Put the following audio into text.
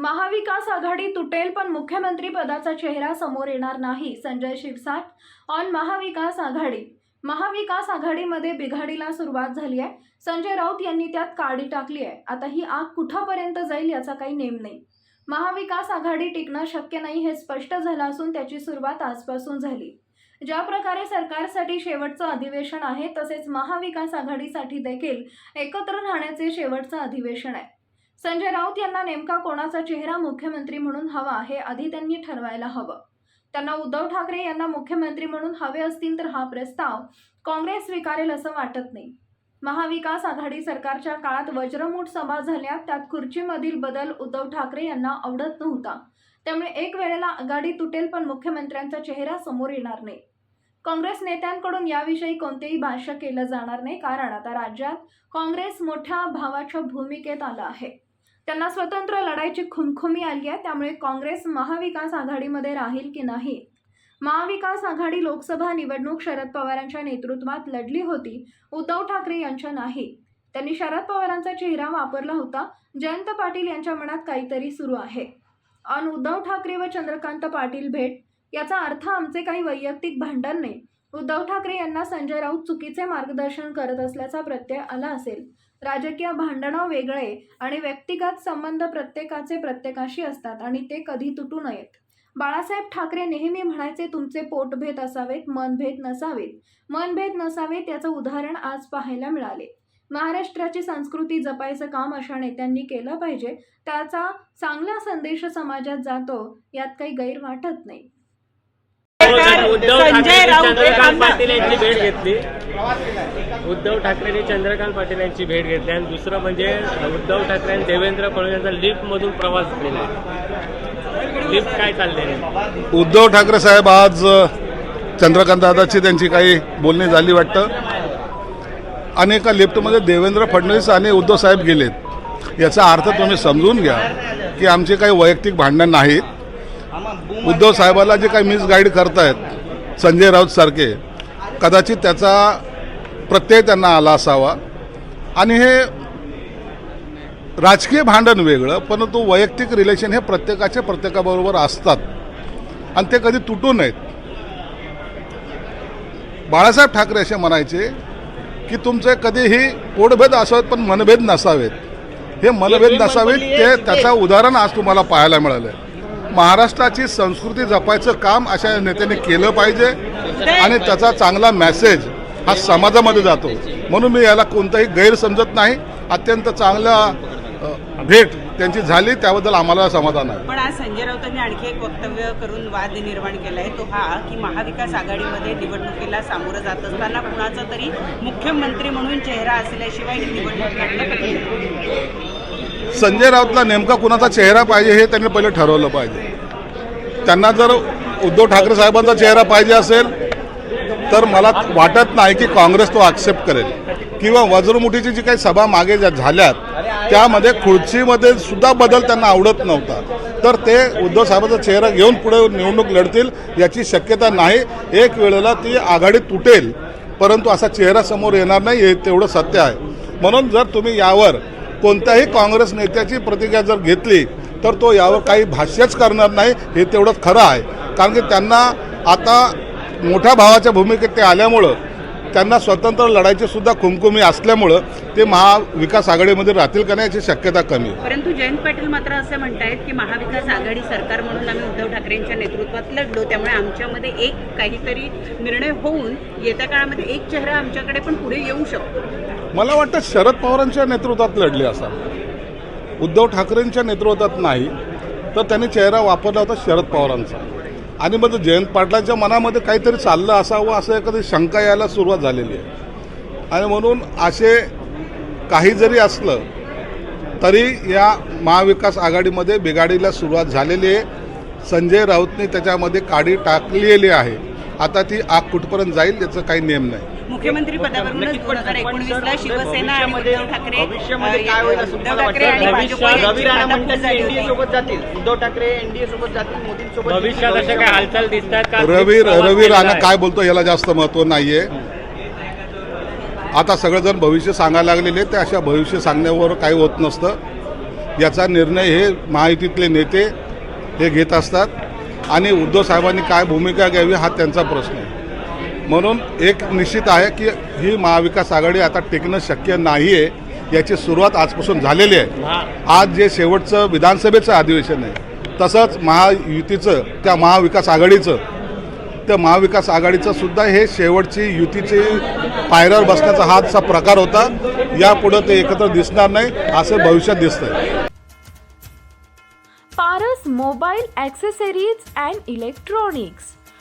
महाविकास आघाडी तुटेल पण मुख्यमंत्री पदाचा चेहरा समोर येणार नाही संजय शिरसाट ऑन महाविकास आघाडी. महाविकास आघाडीमध्ये बिघाडीला सुरुवात झाली आहे. संजय राऊत यांनी त्यात काडी टाकली आहे. आता ही आग कुठंपर्यंत जाईल याचा काही नेम नाही. महाविकास आघाडी टिकणं शक्य नाही हे स्पष्ट झालं असून त्याची सुरुवात आजपासून झाली. ज्या प्रकारे सरकारसाठी शेवटचं अधिवेशन आहे तसेच महाविकास आघाडीसाठी देखील एकत्र राहण्याचे शेवटचं अधिवेशन आहे. संजय राऊत यांना नेमका कोणाचा चेहरा मुख्यमंत्री म्हणून हवा हे आधी त्यांनी ठरवायला हवं. त्यांना उद्धव ठाकरे यांना मुख्यमंत्री म्हणून हवे असतील तर हा प्रस्ताव काँग्रेस स्वीकारेल असं वाटत नाही. महाविकास आघाडी सरकारच्या काळात वज्रमूठ सभा झाल्या त्यात खुर्चीमधील बदल उद्धव ठाकरे यांना आवडत नव्हता. त्यामुळे एक वेळेला आघाडी तुटेल पण मुख्यमंत्र्यांचा चेहरा समोर येणार नाही. काँग्रेस नेत्यांकडून याविषयी कोणतेही भाष्य केलं जाणार नाही कारण आता राज्यात काँग्रेस मोठ्या भावाच्या भूमिकेत आलं आहे. त्यांना स्वतंत्र लढायची खुमखुमी आली आहे. त्यामुळे काँग्रेस महाविकास आघाडीमध्ये राहील की नाही? महाविकास आघाडी लोकसभा निवडणूक शरद पवारांच्या नेतृत्वात लढली होती. उद्धव ठाकरे यांच्या नाही. त्यांनी शरद पवारांचा चेहरा वापरला होता. जयंत पाटील यांच्या मनात काहीतरी सुरू आहे. अन उद्धव ठाकरे व चंद्रकांत पाटील भेट? याचा अर्थ आमचे काही वैयक्तिक भांडण नाही. उद्धव ठाकरे यांना संजय राऊत चुकीचे मार्गदर्शन करत असल्याचा प्रत्यय आला असेल. राजकीय भांडणं वेगळे आणि व्यक्तिगत संबंध प्रत्येकाचे प्रत्येकाशी असतात आणि ते कधी तुटू नयेत. बाळासाहेब ठाकरे नेहमी म्हणायचे तुमचे पोटभेद असावेत मनभेद नसावेत. मनभेद नसावेत याचं उदाहरण आज पाहायला मिळाले. महाराष्ट्राची संस्कृती जपायचं काम अशा नेत्यांनी केलं पाहिजे. त्याचा चांगला संदेश समाजात जातो यात काही गैर वाटत नाही. उद्धव संजय राऊत चंद्रकांत पाटील यांची भेट घेतली. उद्धव ठाकरेंनी चंद्रकांत पाटील यांची भेट घेतली. आणि दुसरं म्हणजे उद्धव ठाकरे आणि देवेंद्र फडणवीस यांचा लिफ्ट मधून प्रवास आहे. लिफ्ट काय चाललेलं आहे उद्धव ठाकरे साहेब आज चंद्रकांत दादाची त्यांची काही बोलणी झाली वाटतं. आणि एका लिफ्टमध्ये देवेंद्र फडणवीस आणि उद्धव साहेब गेलेत. याचा अर्थ तुम्ही समजून घ्या की आमचे काही वैयक्तिक भांडण नाहीत. उद्धव साहेबाला जे काही मिसगाईड करतायत संजय राऊत सारखे कदाचित त्याचा प्रत्यय त्यांना आला असावा. आणि हे राजकीय भांडण वेगळं परंतु वैयक्तिक रिलेशन हे प्रत्येकाच्या प्रत्येकाबरोबर असतात. आणि ते कधी तुटू नयेत. बाळासाहेब ठाकरे असे म्हणायचे की तुमचे कधीही पोटभेद असावेत पण मनभेद नसावेत. हे मनभेद नसावेत ते त्याचं उदाहरण आज तुम्हाला पाहायला मिळालं महाराष्ट्राची संस्कृती जपायचं काम अशा नेत्याने केलं पाहिजे आणि त्याचा चांगला मेसेज हा समाजामध्ये जातो. म्हणून मी याला कोणताही गैर समजत नाही. अत्यंत चांगला भेट त्यांची झाली. त्याबद्दल आम्हाला समाधान आहे. पण आज संजय राऊतांनी आणखी एक वक्तव्य करून वाद निर्माण केलाय. तो हा की महाविकास आघाडीमध्ये निवडणुकीला सामोरं जात असताना कुणाचा तरी मुख्यमंत्री म्हणून चेहरा असल्याशिवाय ही निवडणूक लढणं कठीण संजय राऊतला नेमका कुणाचा चेहरा पाहिजे हे त्यांनी पहिले ठरवलं पाहिजे. त्यांना जर उद्धव ठाकरे साहेबांचा चेहरा पाहिजे असेल तर मला वाटत नाही की काँग्रेस तो ॲक्सेप्ट करेल. किंवा वज्रमुठीची जी काही सभा मागे ज्या झाल्यात त्यामध्ये खुर्चीमध्ये सुद्धा बदल त्यांना आवडत नव्हता. तर ते उद्धव साहेबांचा चेहरा घेऊन पुढे निवडणूक लढतील याची शक्यता नाही. एक वेळेला ती आघाडी तुटेल परंतु असा चेहरा समोर येणार नाही हे तेवढं सत्य आहे. म्हणून जर तुम्ही यावर कोणत्याही काँग्रेस नेत्याची प्रतिक्रिया जर घेतली तर तो यावर काही भाष्यच करणार नाही हे तेवढंच खरं आहे. कारण की त्यांना आता मोठ्या भावाच्या भूमिकेत ते आल्यामुळं त्यांना स्वतंत्र लढायची सुद्धा खुमखुमी असल्यामुळं ते महाविकास आघाडीमध्ये राहतील का नाही याची शक्यता कमी आहे. परंतु जयंत पाटील मात्र असं म्हणतायत की महाविकास आघाडी सरकार म्हणून आम्ही उद्धव ठाकरेंच्या नेतृत्वात लढलो त्यामुळे आमच्यामध्ये एक काहीतरी निर्णय होऊन येत्या काळामध्ये एक चेहरा आमच्याकडे पण पुढे येऊ शकतो. मला वाटतं शरद पवारांच्या नेतृत्वात लढले असा उद्धव ठाकरेंच्या नेतृत्वात नाही तर त्यांनी चेहरा वापरला होता शरद पवारांचा. आणि मग जयंत पाटलांच्या मनामध्ये काहीतरी चाललं असावं असं एखादी शंका यायला सुरुवात झालेली आहे. आणि म्हणून असे काही जरी असलं तरी या महाविकास आघाडीमध्ये बिघाडीला सुरुवात झालेली आहे. संजय राऊतने त्याच्यामध्ये काडी टाकलेली आहे. आता ती आग कुठपर्यंत जाईल याचं काही नेम नाही. मुख्यमंत्री पदावरूनच दोन हजार एकोणवीसला सर, शिवसेना आणि उद्धव ठाकरे उद्धव ठाकरे आणि वाटतं? भाजप भविष्यात रवी राणा यांची म्हणतात झाली एनडीए होती. सोबत जातील उद्धव ठाकरे एनडीए सोबत जातील मोदींसोबत भविष्यात अशा काय हालचाल दिसतात का? रवी रवी राणा. काय बोलतो याला जास्त महत्त्व नाहीये. आता सगळेजण भविष्य सांगायला लागलेले ते अशा भविष्य सांगण्यावर काही होत नसतं. याचा निर्णय हे महायुतीतले नेते हे घेत असतात. आणि उद्धव साहेबांनी काय भूमिका घ्यावी हा त्यांचा प्रश्न आहे. म्हणून एक निश्चित आहे की ही महाविकास आघाडी आता टिकणं शक्य नाही आहे याची सुरुवात आजपासून झालेली आहे. हा. आज जे शेवटचं विधानसभेचं अधिवेशन आहे तसंच महायुतीचं त्या महाविकास आघाडीचं त्या महाविकास आघाडीचं सुद्धा हे शेवटची युतीची पायऱ्यावर बसण्याचा हाचा प्रकार होता. यापुढं ते एकत्र दिसणार नाही असं भविष्यात दिसतंय. Paras mobile accessories and electronics.